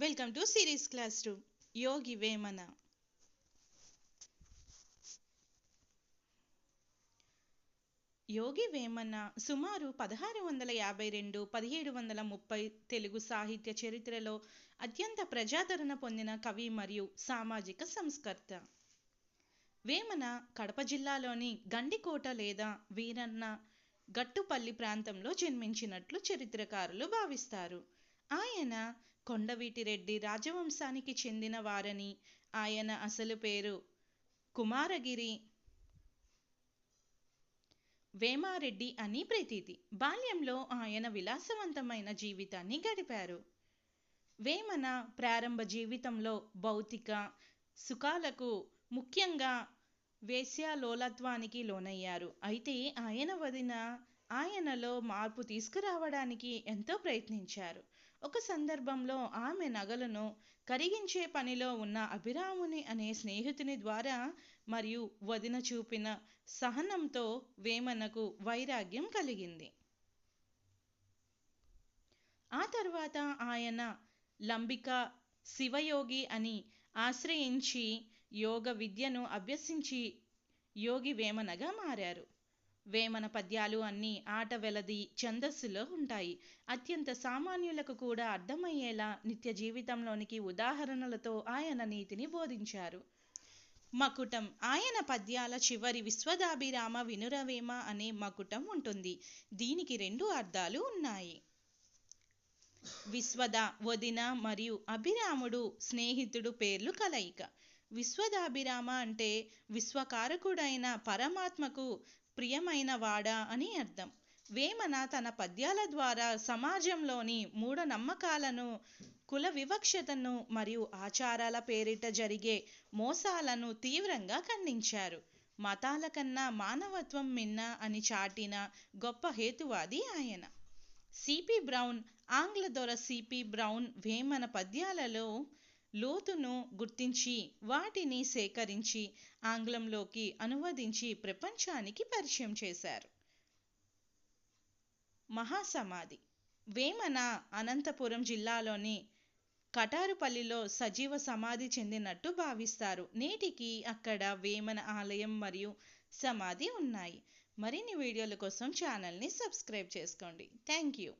Welcome to series classroom Yogi Vemana Yogi Vemana సుమారు పదహారు వందల యాభై రెండు పదిహేడు వందల ముప్పై తెలుగు సాహిత్య చరిత్రలో అత్యంత ప్రజాదరణ పొందిన కవి మరియు సామాజిక సంస్కర్త. వేమన కడప జిల్లాలోని గండికోట లేదా వీరన్న గట్టుపల్లి ప్రాంతంలో జన్మించినట్లు చరిత్రకారులు భావిస్తారు. ఆయన కొండవీటిరెడ్డి రాజవంశానికి చెందిన వారని ఆయన అసలు పేరు కుమారగిరి వేమారెడ్డి అని ప్రతీతి. బాల్యంలో ఆయన విలాసవంతమైన జీవితాన్ని గడిపారు. వేమన ప్రారంభ జీవితంలో భౌతిక సుఖాలకు ముఖ్యంగా వేశ్యాలోలత్వానికి లోనయ్యారు. అయితే ఆయన వదిన ఆయనలో మార్పు తీసుకురావడానికి ఎంతో ప్రయత్నించారు. ఒక సందర్భంలో ఆమె నగలను కరిగించే పనిలో ఉన్న అభిరాముని అనే స్నేహితుని ద్వారా మరియు వదిన చూపిన సహనంతో వేమనకు వైరాగ్యం కలిగింది. ఆ తర్వాత ఆయన లంబిక శివయోగి అని ఆశ్రయించి యోగ విద్యను అభ్యసించి యోగి వేమనగా మారారు. వేమన పద్యాలు అన్నీ ఆట వెలది ఛందస్సులో ఉంటాయి. అత్యంత సామాన్యులకు కూడా అర్థమయ్యేలా నిత్య జీవితంలోనికి ఉదాహరణలతో ఆయన నీతిని బోధించారు. మకుటం ఆయన పద్యాల చివరి విశ్వదాభిరామ వినురవేమ అనే మకుటం ఉంటుంది. దీనికి రెండు అర్థాలు ఉన్నాయి. విశ్వద వదిన మరియు అభిరాముడు స్నేహితుడు పేర్లు కలయిక. విశ్వదాభిరామ అంటే విశ్వకారకుడైన పరమాత్మకు ప్రియమైన వాడా అని అర్థం. వేమన తన పద్యాల ద్వారా సమాజంలోని మూఢనమ్మకాలను కుల వివక్షతను మరియు ఆచారాల పేరిట జరిగే మోసాలను తీవ్రంగా ఖండించారు. మతాల కన్నా మానవత్వం మిన్న అని చాటిన గొప్ప హేతువాది ఆయన. సిపి బ్రౌన్ ఆంగ్ల దొర సిపి బ్రౌన్ వేమన పద్యాలలో లోతును గుర్తించి వాటిని సేకరించి ఆంగ్లంలోకి అనువదించి ప్రపంచానికి పరిచయం చేశారు. మహాసమాధి. వేమన అనంతపురం జిల్లాలోని కటారుపల్లిలో సజీవ సమాధి చెందినట్టు భావిస్తారు. నేటికి అక్కడ వేమన ఆలయం మరియు సమాధి ఉన్నాయి. మరిన్ని వీడియోల కోసం ఛానల్ని సబ్స్క్రైబ్ చేసుకోండి. Thank you.